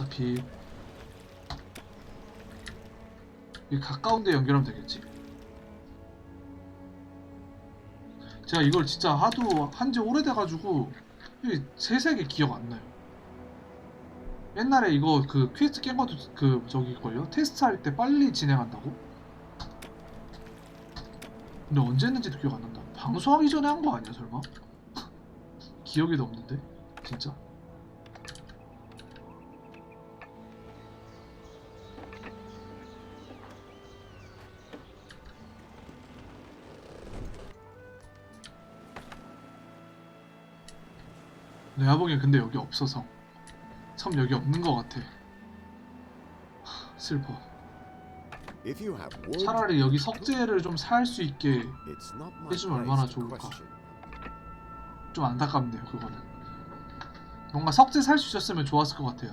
어차피 이 가까운 데 연결하면 되겠지? 제가 이걸 진짜 하도 한지 오래돼가지고 이 세세하게 기억 안 나요. 옛날에 이거 그 퀘스트 깬 것도 그 저기걸요? 테스트 할 때 빨리 진행한다고? 근데 언제 했는지도 기억 안 난다. 방송하기 전에 한 거 아니야 설마? 기억에도 없는데 진짜. 내가 보기엔 근데 여기 없어서 참 여기 없는 것 같아. 하, 슬퍼. 차라리 여기 석재를 좀 살 수 있게 해주면 얼마나 좋을까. 좀 안타깝네요 그거는. 뭔가 석재 살 수 있었으면 좋았을 것 같아요.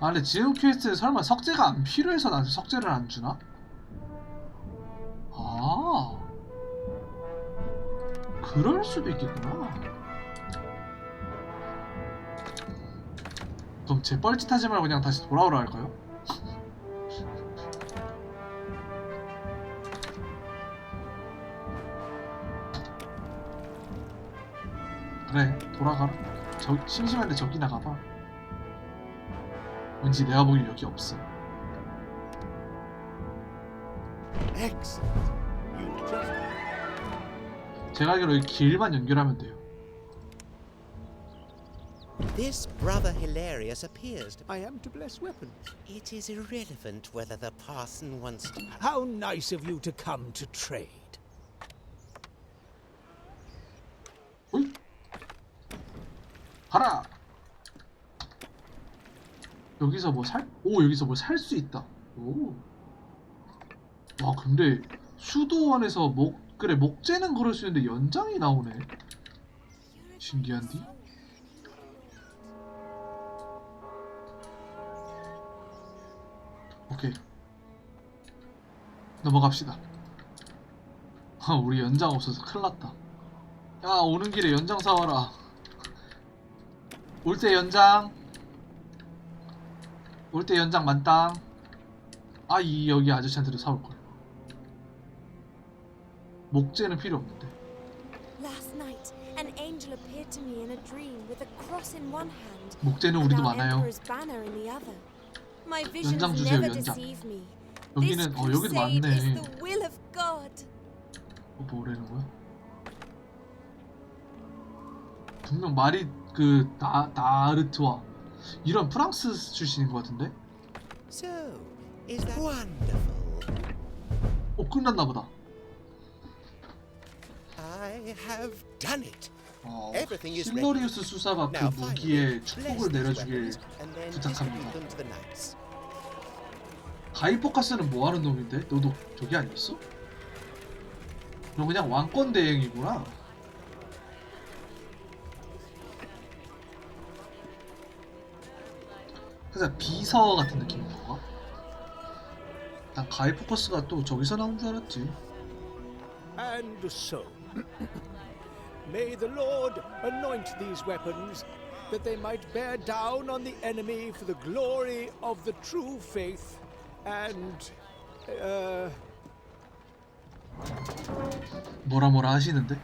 아 근데 지금 퀘스트에 설마 석재가 안 필요해서 나한테 석재를 안 주나? 아 그럴 수도 있겠구나. 그럼 제 뻘짓하지 말고 그냥 다시 돌아오라 할까요? 그래 돌아가라. 저, 심심한데 저기 나 가봐. 왠지 내가 보기엔 여기 없어. 제가 알기로 길만 연결하면 돼요 This brother Hilarious appears to. I am to bless weapons. It is irrelevant whether the parson wants to. How nice of you to come to trade. 어이? 가라 여기서 뭐 살? 오 여기서 뭐 살 수 있다 오 와 근데 수도원에서 목 그래 목재는 그럴 수 있는데 연장이 나오네 신기한디? 오케이. 넘어갑시다. 아, 우리 연장 없어서 큰일 났다. 야 오는 길에 연장 사와라. 올 때 연장. 올 때 연장 만땅. 아 이 여기 아저씨한테도 사올걸. 목재는 필요 없는데. 목재는 우리도 많아요 연장 visions 주세요, never 연장. deceive me. This 여기는 어 여기도 crusade is 많네 the will of God. 어, 뭐라는 거야? 분명 말이 그 나, 나르트와 이런 프랑스 출신인 것 같은데? So, is that wonderful? 어 끝났나 보다 I have done it. 어, 실러리우스 수사가 그 무기에 축복을 내려주길 부탁합니다. 가이포카스는 뭐 하는 놈인데? 너도 저기 아니었어? 너 그냥 왕권 대행이구나. 그래서 비서 같은 느낌인 건가? 난 가이포커스가 또 저기서 나온 줄 알았지. And so, may the Lord anoint these weapons that they might bear down on the enemy for the glory of the true faith and. Uh, 뭐라 뭐라 하시는데?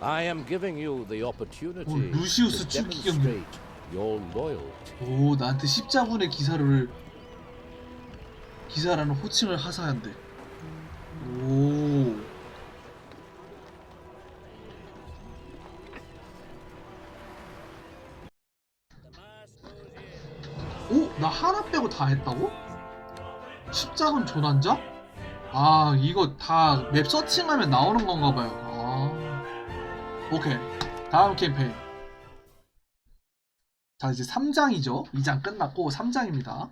I am giving you the opportunity 오, 루시우스 to 추기경. demonstrate your loyalty. 오 나한테 십자군의 기사를 기사라는 호칭을 하사한대. 오. 오? 나 하나 빼고 다 했다고? 십자군 조난자? 아 이거 다 맵 서칭하면 나오는 건가 봐요 아 오케이 다음 캠페인 자 이제 3장이죠 2장 끝났고 3장입니다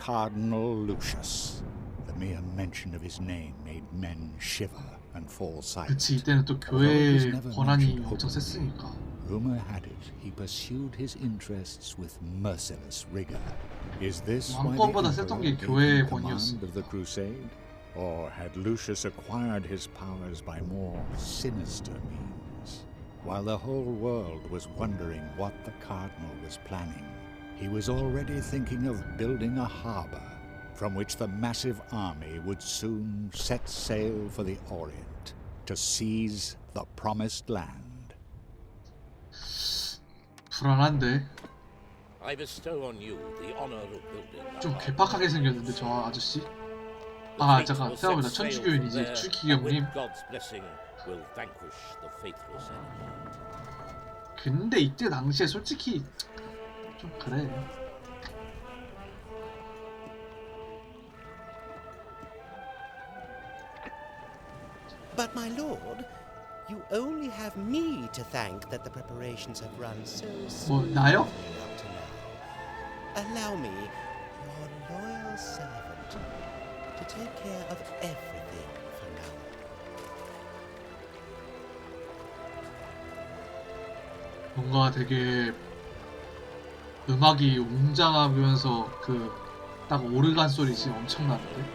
Cardinal Lucius. The mere mention of his name made men shiver and fall silent. 그치 이때는 또 교회 권한이 엄청 셌으니까 Rumor had it he pursued his interests with merciless rigor. Is this why the 왕권보다 셌던 게 Emperor gave 교회의 him 권위였어. command of the crusade? Or had Lucius acquired his powers by more sinister means? While the whole world was wondering what the cardinal was planning, he was already thinking of building a harbor from which the massive army would soon set sail for the Orient to seize the promised land. 불안한데 I bestow on you the honor of building the 좀 harbor. 괴팍하게 생겼는데 저 아저씨 The 아, fleet 잠깐, will 생각해보자. set sail 천주교인이지. from there, 주기 and with 형님. God's blessing will vanquish the faithless enemy. 근데 이때 당시에 솔직히 좀 그래 But my lord, you only have me to thank that the preparations have run so 뭐 smoothly 나요? up to now. Allow me, your loyal servant, to take care of everything for now. 뭔가 되게 음악이 웅장하면서 그 딱 오르간 소리 지금 엄청나는데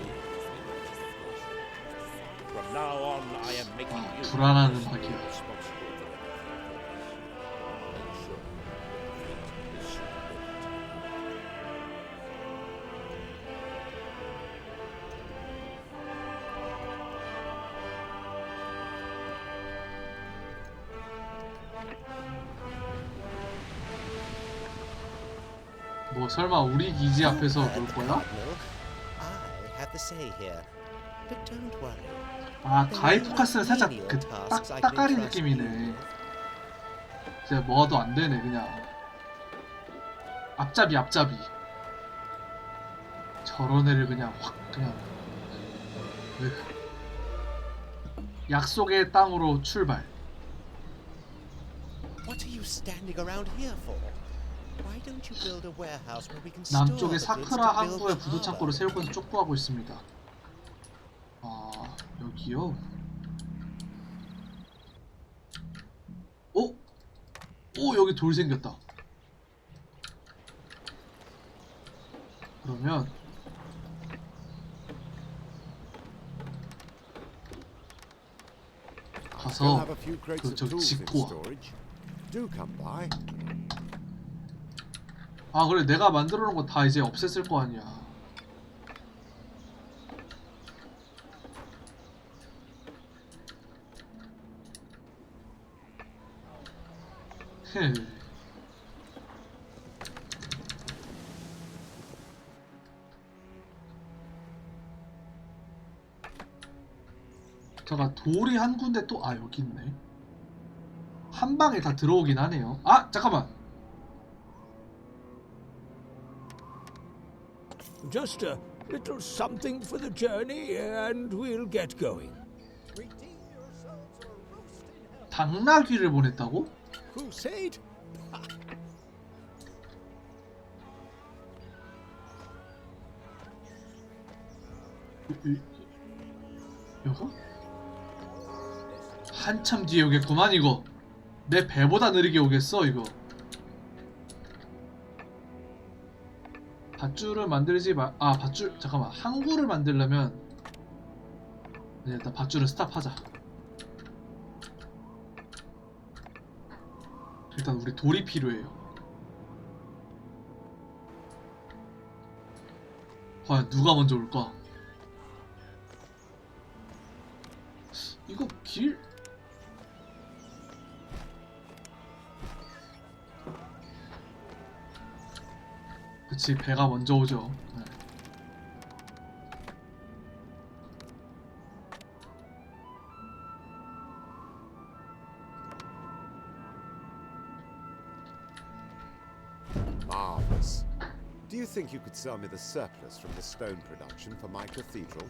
아, 불안한 음악이야. 설마 우리 기지 앞에서 놀 거야? 아 가이 포커스는 살짝 그 딱, 따까리 느낌이네 진짜 뭐가도 안 되네 그냥 앞잡이 앞잡이 저런 애를 그냥 확 그냥 으. 약속의 땅으로 출발 What are you standing around here for? 남쪽의 goods 사크라 항구에 the 부도 창고를? 세울 것을 촉구하고 있습니다. 아 여기요? 오? 오 여기 돌 생겼다. 그러면 가서 have a few crates 그 of 저기 tools in 짓고 와. storage. Do come by. 아 그래 내가 만들어 놓은 거 다 이제 없앴을 거 아니야. 헤. 잠깐 돌이 한 군데 또 아 여기 있네. 한 방에 다 들어오긴 하네요. 아 잠깐만. Just a little something for the journey, and we'll get going. 당나귀를 보냈다고? Crusade? 이- 이거? 한참 뒤에 오겠구만 이거 내 배보다 느리게 오겠어 이거 밧줄을 만들지 마... 아 밧줄 잠깐만. 항구를 만들려면 네, 일단 밧줄을 스탑하자. 일단 우리 돌이 필요해요. 과연 누가 먼저 올까? 그치 배가 먼저 오죠 네. Marvelous. Do you think you could sell me the surplus from the stone production for my cathedral?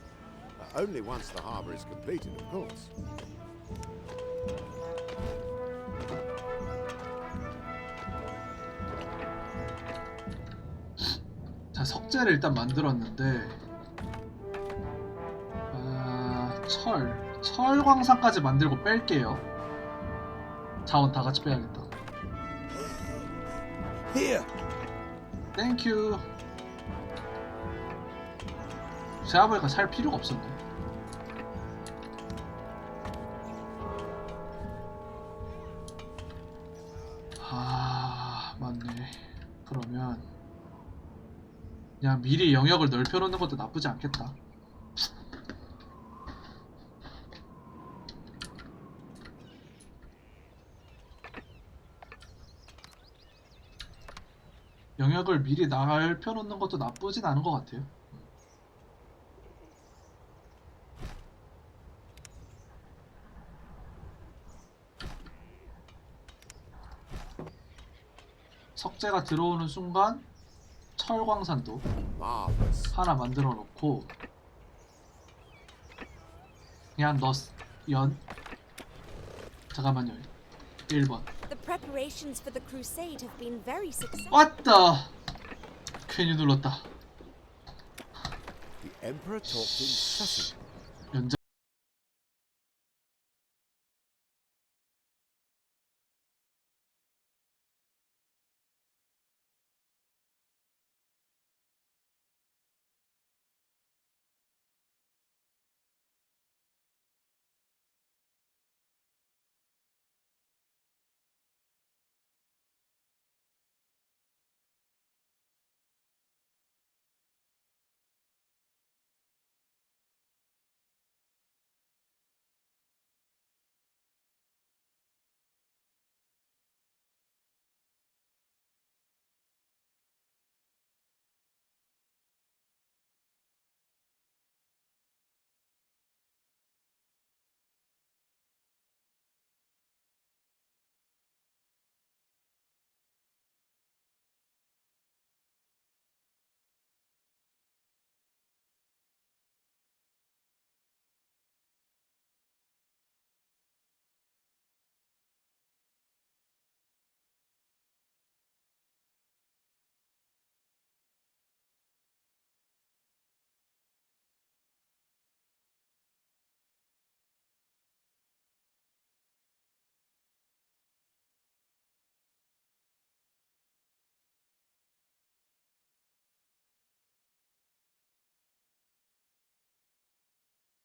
Uh, only once the harbour is completed, of course. 석재를 일단 만들었는데 아, 철 철광산까지 만들고 뺄게요 자원 다 같이 빼야겠다. 땡큐. 제가 보니까 살 필요가 없었네. 그냥 미리 영역을 넓혀놓는 것도 나쁘지 않겠다. 영역을 미리 넓혀놓는 것도 나쁘진 않은 것 같아요. 석재가 들어오는 순간 철광산도. 하나 만들어 놓고 그냥 넣연 잠깐만요 1번 The preparations for the crusade have been very successful. 왔다 괜히 눌렀다 The Emperor talked incessantly.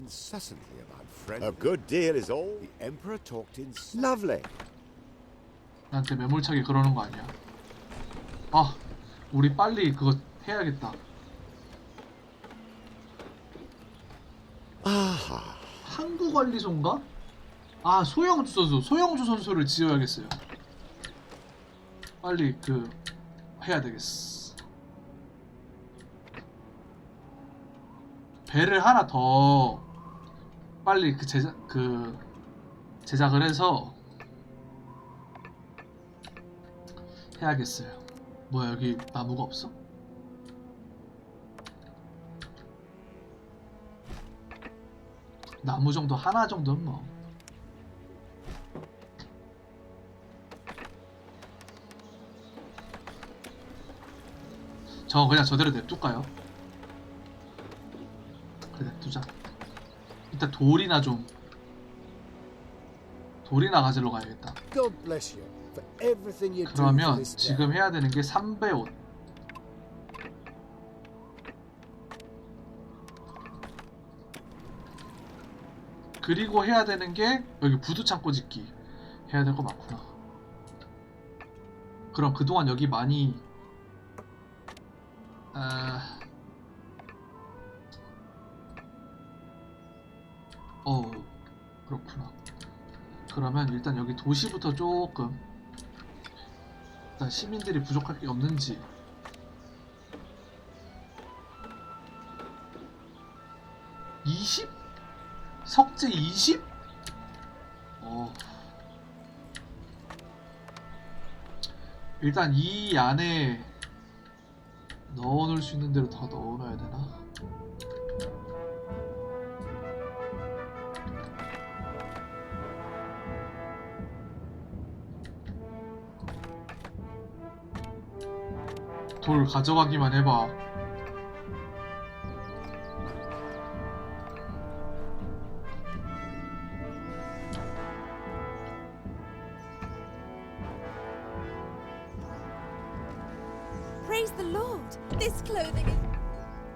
Incessantly about friends. A good deal is all. The Emperor talked in. Lovely. 나한테 매몰차게 그러는 거 아니야 아 우리 빨리 그거 해야겠다 Aha. 한국관리소인가? 아 소영주 선수 소영주 선수를 지어야겠어요 빨리 그 해야 되겠어 배를 하나 더 빨리 그 제작 그 제작을 해서 해야겠어요 뭐야 여기 나무가 없어? 나무 정도 하나 정도는 뭐. 저 그냥 저대로 냅둘까요? 일단 돌이나 좀 돌이나 가지러 가야겠다. God bless you for everything you do for 그러면 this. 지금 해야 되는 게 3배 옷. 그리고 해야 되는 게 여기 부두 창고 짓기 해야 될 거 많구나. 그럼 그동안 여기 많이 아... 어 그렇구나. 그러면 일단 여기 도시부터 조금 일단 시민들이 부족할 게 없는지. (20) 석재 (20) 어. 일단 이 안에 넣어놓을 수 있는 대로 더 넣어놔야 되나 돌 가져가기만 해봐 Praise the Lord! This clothing is.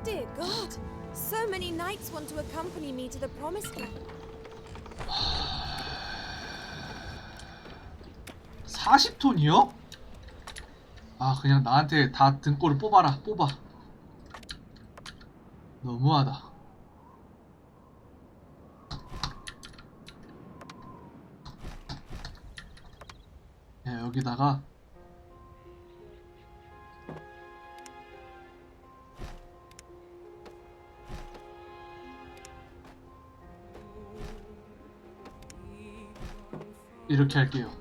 Dear God! So many knights want to accompany me to the promised land. 40톤이요? 아 그냥 나한테 다 등골을 뽑아라. 뽑아. 너무하다. 야 여기다가 이렇게 할게요.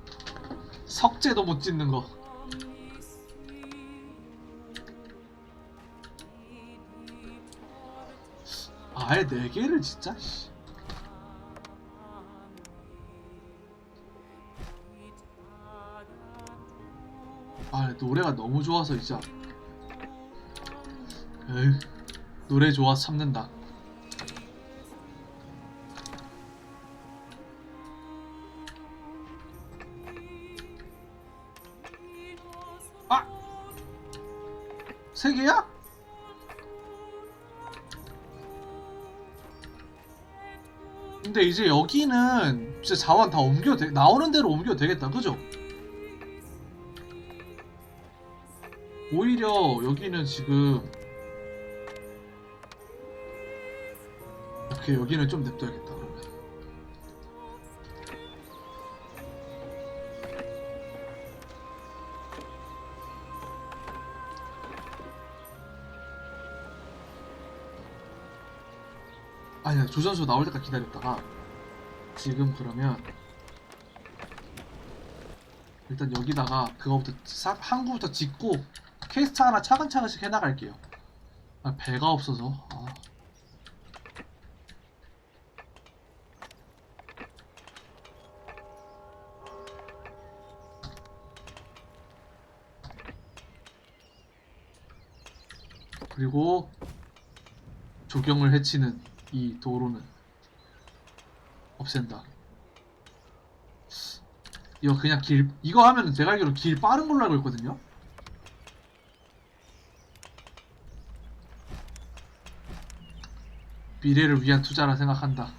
석재도 못 짓는 거. 아예 네 개를 진짜. 씨. 아 노래가 너무 좋아서 진짜. 에휴 노래 좋아서 참는다. 이제 여기는 진짜 자원 다 옮겨도 돼, 나오는 대로 옮겨도 되겠다, 그죠? 오히려 여기는 지금 오케이 여기는 좀 냅둬야겠다 그러면 아니야 조선소 나올 때까지 기다렸다가 지금 그러면 일단 여기다가 그거부터 싹 항구부터 짓고 퀘스트 하나 차근차근씩 해나갈게요. 아, 배가 없어서. 아. 그리고 조경을 해치는 이 도로는 없앤다. 이거 그냥 길 이거 하면 제가 알기로 길 빠른 걸로 알고 있거든요. 미래를 위한 투자라 생각한다.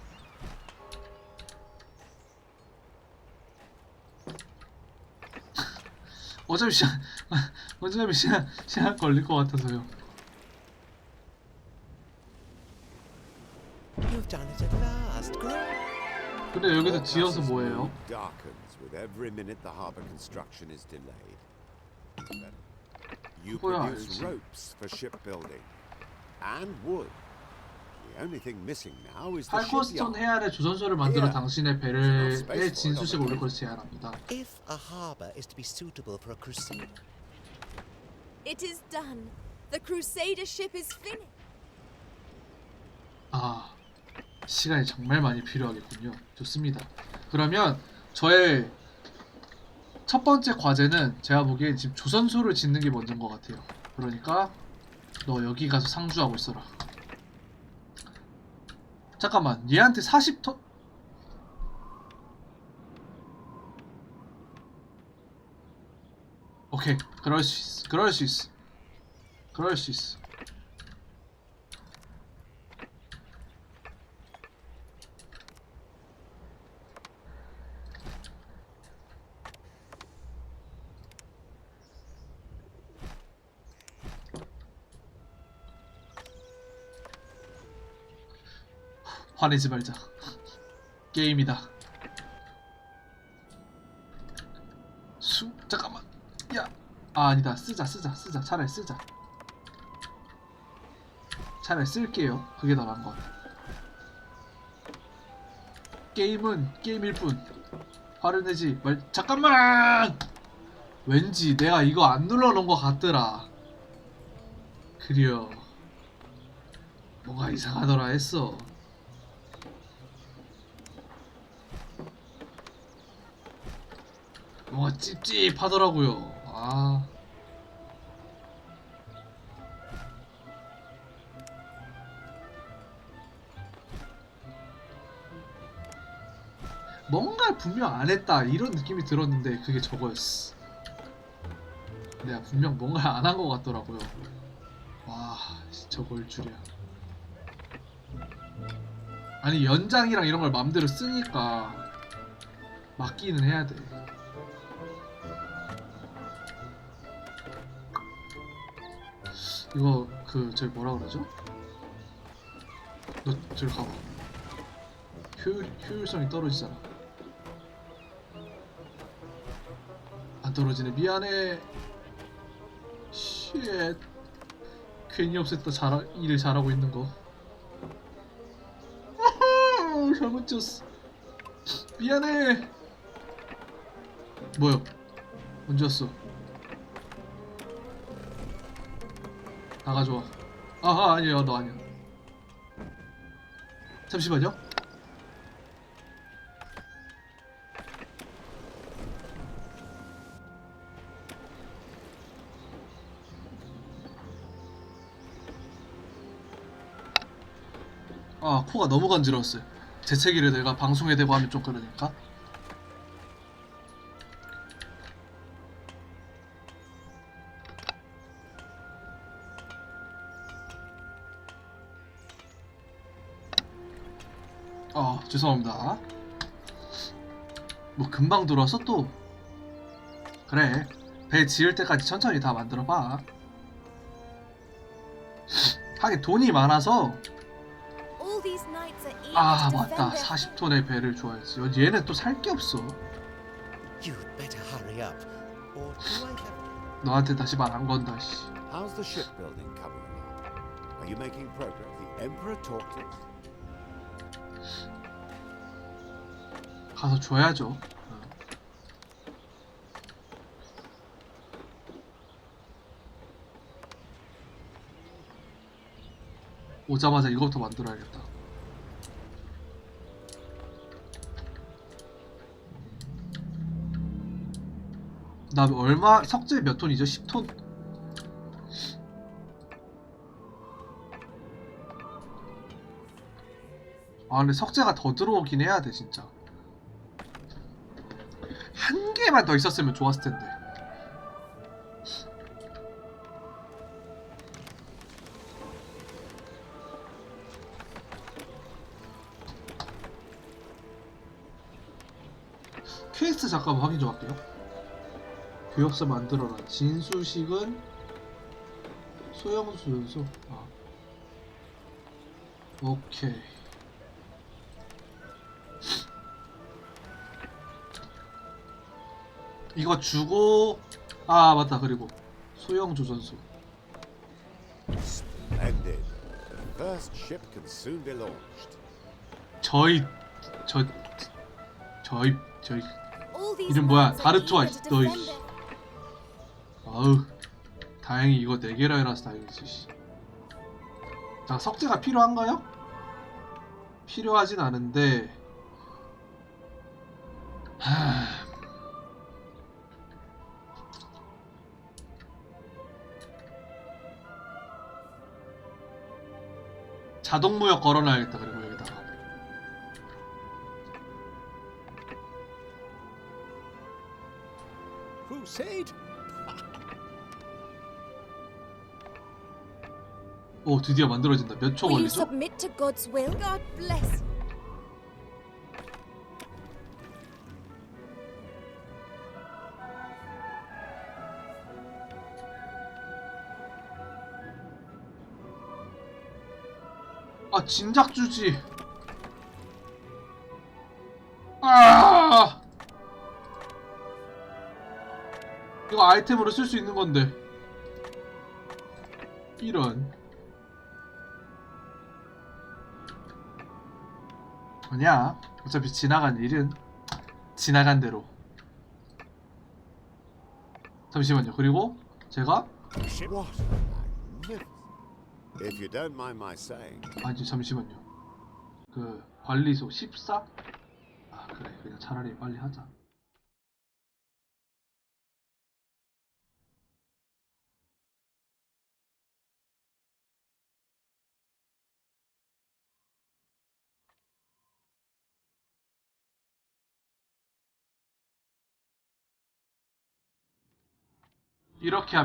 어차피 시간 어차피 시간 시간 걸릴 것 같아서요. 근데 여기서 지어서 뭐예요? mood darkens with every minute the harbour construction is delayed. But You 그거야 produce 알지. ropes for shipbuilding and wood. The only thing missing now is the 팔코스톤 shipyard. 해안에 조선소를 만들어 예. 당신의 배를 진수식을 올릴 것을 제안합니다. If a harbour is to be suitable for a crusade, It is done. The Crusader ship is finished. 아 시간이 정말 많이 필요하겠군요. 좋습니다. 그러면 저의 첫 번째 과제는 제가 보기엔 지금 조선소를 짓는 게 먼저인 것 같아요. 그러니까 너 여기 가서 상주하고 있어라. 잠깐만 얘한테 40톤 오케이 그럴 수 있어 그럴 수 있어 그럴 수 있어 화내지 말자. 게임이다. 수 잠깐만. 야. 아 아니다. 쓰자 쓰자 쓰자. 차라리 쓰자. 차라리 쓸게요. 그게 더 나은 것. 게임은 게임일 뿐. 화를 내지 말. 잠깐만. 왠지 내가 이거 안 눌러놓은 것 같더라. 그려. 뭐가 이상하더라 했어. 뭔가 찝찝하더라고요. 아. 뭔가 분명 안 했다 이런 느낌이 들었는데 그게 저거였어. 내가 분명 뭔가 안 한 것 같더라고요. 와, 저걸 줄이야. 아니 연장이랑 이런 걸 맘대로 쓰니까 맞기는 해야 돼. 이거 그 저기 뭐라 그러죠? 너 저기 가봐. 효율 효율성이 떨어지잖아. 안 떨어지네. 미안해. 쉣. 괜히 없앴다 잘 일을 잘하고 있는 거. 아하, 잘못 쳤어. 미안해. 뭐야? 언제 왔어? 다 가져와. 아하 아니야 너 아니야. 잠시만요. 아 코가 너무 간지러웠어요. 재채기를 내가 방송에 대고 하면 좀 그러니까. 죄송합니다. 뭐 금방 들어와서 또 그래 배 지을 때까지 천천히 다 만들어봐. 하긴 돈이 많아서 아 to 맞다 defend their 40톤의 배를 줘야지 여- 얘네 또 살 게 없어 너한테 다시 말 안 건다 씨 How's the shipbuilding coming along? Are you making progress? The Emperor talked us. 가서 줘야죠 어. 오자마자 이거부터 만들어야겠다 나 얼마 석재 몇 톤이죠? 10톤? 아 근데 석재가 더 들어오긴 해야 돼 진짜 개만 더 있었으면 좋았을 텐데. 퀘스트 잠깐 확인 좀 할게요. 교역서 만들어라. 진수식은 소형수 연소. 아. 오케이 이거 주고 아 맞다 그리고 소형 조전소 Splendid. The first ship can soon be launched. 저희 저 저희 저희 이름 뭐야? 다르투아 eager to 너 defend 이씨. their 아우 다행히 이거 4개라 해라서 다행이지 씨. 자 석재가 필요한가요? 필요하진 않은데 하... 자동 무역 걸어놔야겠다 그리고 여기다가? 오 드디어 만들어진다 몇 초 Will you 걸리죠? submit to God's will? God bless. 진작 주지. 아 이거 아이템으로 쓸 수 있는 건데. 이런. 아니야. 어차피 지나간 일은 지나간 대로. 잠시만요. 그리고 제가. If you don't mind my saying, 아니 잠시만요. 그 관리소 14? 아 그래 그냥 차라리 빨리 하자. 이렇게 하면